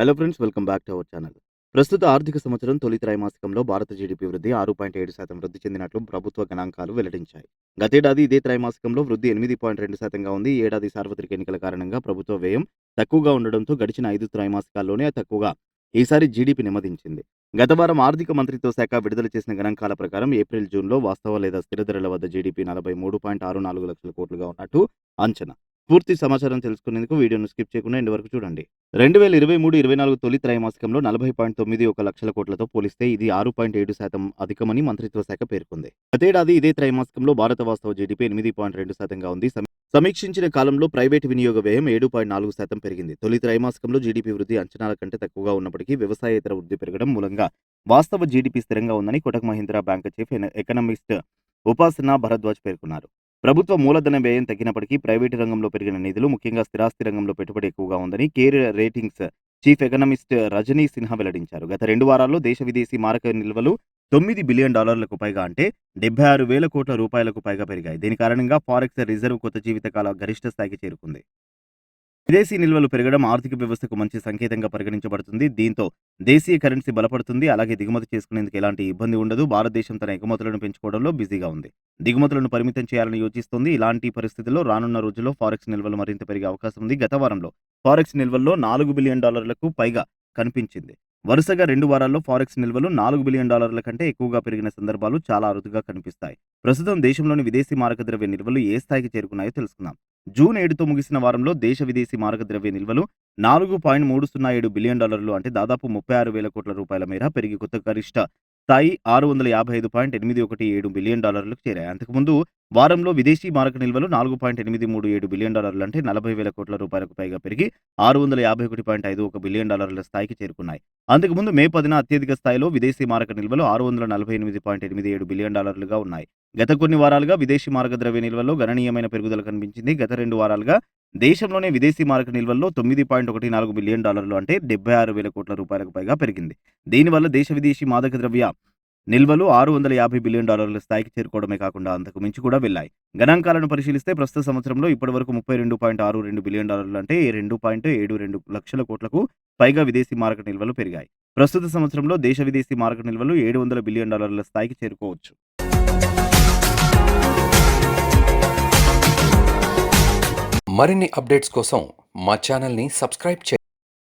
Hello friends welcome back to our channel ప్రస్తుత ఆర్థిక సంవత్సరం తొలి త్రైమాసికంలో భారత జీడిపి వృద్ధి ఆరు పాయింట్ ఏడు శాతం వృద్ధి చెందినట్లు ప్రభుత్వ గణాంకాలు వెల్లడించాయి. గతేడాది ఇదే త్రైమాసికంలో వృద్ధి ఎనిమిది పాయింట్ రెండు శాతంగా ఉంది. ఈ ఏడాది సార్వత్రిక ఎన్నికల కారణంగా ప్రభుత్వ వ్యయం తక్కువగా ఉండడంతో గడిచిన ఐదు త్రైమాసికాల్లోనే తక్కువగా ఈసారి జీడిపి నెమ్మదించింది. గత వారం ఆర్థిక మంత్రిత్వ శాఖ విడుదల చేసిన గణాంకాల ప్రకారం ఏప్రిల్ జూన్లో వాస్తవ లేదా స్థిర ధరల వద్ద జీడిపి నలభై మూడు పాయింట్ ఆరు నాలుగు లక్షల కోట్లుగా ఉన్నట్టు అంచనా. పూర్తి సమాచారం తెలుసుకునేందుకు వీడియోను స్కిప్ చేయకుండా ఎండ్ వరకు చూడండి. రెండు వేల ఇరవై మూడు ఇరవై నాలుగు తొలి త్రైమాసికంలో నలభై పాయింట్ తొమ్మిది ఒక లక్షల కోట్లతో పోలిస్తే ఇది ఆరు పాయింట్ ఏడు శాతం అధికమని మంత్రిత్వ శాఖ పేర్కొంది. గతేడాది ఇదే త్రైమాసికంలో భారత వాస్తవ జీడీపీ ఎనిమిది పాయింట్ రెండు శాతంగా ఉంది. సమీక్షించిన కాలంలో ప్రైవేట్ వినియోగ వ్యయం ఏడు పాయింట్ నాలుగు శాతం పెరిగింది. తొలి త్రైమాసికంలో జీడీపీ వృద్ధి అంచనాల కంటే తక్కువగా ఉన్నప్పటికీ వ్యవసాయేతర వృద్ధి పెరగడం మూలంగా వాస్తవ జీడీపీ స్థిరంగా ఉందని Kotak Mahindra bank chief economist economist Upasana Bhardwaj పేర్కొన్నారు. ప్రభుత్వ మూలధన వ్యయం తగ్గినప్పటికీ ప్రైవేటు రంగంలో పెరిగిన నిధులు ముఖ్యంగా స్థిరాస్తి రంగంలో పెట్టుబడి ఎక్కువగా ఉందని care ratings chief economist Rajani Sinha వెల్లడించారు. గత రెండు వారాల్లో దేశ విదేశీ మారక నిల్వలు తొమ్మిది బిలియన్ డాలర్లకు పైగా అంటే డెబ్బై ఆరు వేల కోట్ల రూపాయలకు పైగా పెరిగాయి. దీని కారణంగా ఫారెక్స్ రిజర్వ్ కొత్త జీవితకాల గరిష్ట స్థాయికి చేరుకుంది. విదేశీ నిల్వలు పెరగడం ఆర్థిక వ్యవస్థకు మంచి సంకేతంగా పరిగణించబడుతుంది. దీంతో దేశీయ కరెన్సీ బలపడుతుంది. అలాగే దిగుమతి చేసుకునేందుకు ఎలాంటి ఇబ్బంది ఉండదు. భారతదేశం తన ఎగుమతులను పెంచుకోవడంలో బిజీగా ఉంది. దిగుమతులను పరిమితం చేయాలని యోచిస్తోంది. ఇలాంటి పరిస్థితుల్లో రానున్న రోజుల్లో ఫారెక్స్ నిల్వలు మరింత పెరిగే అవకాశం ఉంది. గత వారంలో ఫారెక్స్ నిల్వల్లో నాలుగు బిలియన్ డాలర్లకు పైగా కనిపించింది. వరుసగా రెండు వారాల్లో ఫారెక్స్ నిల్వలు నాలుగు బిలియన్ డాలర్ల కంటే ఎక్కువగా పెరిగిన సందర్భాలు చాలా అరుదుగా కనిపిస్తాయి. ప్రస్తుతం దేశంలోని విదేశీ మారకద్రవ్య నిల్వలు ఏ స్థాయికి చేరుకున్నాయో తెలుసుకుందాం. జూన్ ఏడుతో ముగిసిన వారంలో దేశ విదేశీ మారకద్రవ్య నిల్వలు నాలుగు పాయింట్ మూడు సున్నా ఏడు బిలియన్ డాలర్లు అంటే దాదాపు ముప్పై ఆరు వేల కోట్ల రూపాయల మేర పెరిగి కొత్త గరిష్ట స్థాయి ఆరు వందల యాభై ఐదు పాయింట్ ఎనిమిది ఒకటి ఏడు బిలియన్ డాలర్లకు చేరాయి. అంతకుముందు వారంలో విదేశీ మారక నిల్వలు నాలుగు పాయింట్ ఎనిమిది మూడు ఏడు బిలియన్ డాలర్లు అంటే నలభై వేల కోట్ల రూపాయలకు పైగా పెరిగి ఆరు వందల యాభై ఒకటి పాయింట్ ఐదు ఒక బిలియన్ డాలర్ల స్థాయికి చేరుకున్నాయి. అంతకుముందు మే పదిన అత్యధిక స్థాయిలో విదేశీ మారక నిల్వలు ఆరు వందల నలభై ఎనిమిది పాయింట్ ఎనిమిది ఏడు బిలియన్ డాలర్లుగా ఉన్నాయి. గత కొన్ని వారాలుగా విదేశీ మారక ద్రవ్య నిల్వల్లో గణనీయమైన పెరుగుదల కనిపించింది. గత రెండు వారాలుగా దేశంలోనే విదేశీ మారక నిల్వల్లో తొమ్మిది పాయింట్ ఒకటి నాలుగు బిలియన్ డాలర్లు అంటే డెబ్బై ఆరు వేల కోట్ల రూపాయలకు పైగా పెరిగింది. దీనివల్ల దేశ విదేశీ మాదక ద్రవ్య నిల్వలు ఆరు వందల యాభై బిలియన్ డాలర్ల స్థాయికి చేరుకోవడమే కాకుండా అంతకు మించి కూడా వెళ్ళాయి. గణాంకాలను పరిశీలిస్తే ప్రస్తుత సంవత్సరంలో ఇప్పటివరకు ముప్పై రెండు పాయింట్ ఆరు రెండు బిలియన్ డాలర్లు అంటే రెండు పాయింట్ ఏడు రెండు లక్షల కోట్లకు పైగా విదేశీ మారక నిల్వలు పెరిగాయి. ప్రస్తుత సంవత్సరంలో దేశ విదేశీ మారక నిల్వలు ఏడు వందల బిలియన్ డాలర్ల స్థాయికి చేరుకోవచ్చు. మరిన్ని అప్డేట్స్ కోసం మా ఛానల్ని సబ్స్క్రైబ్ చేయండి.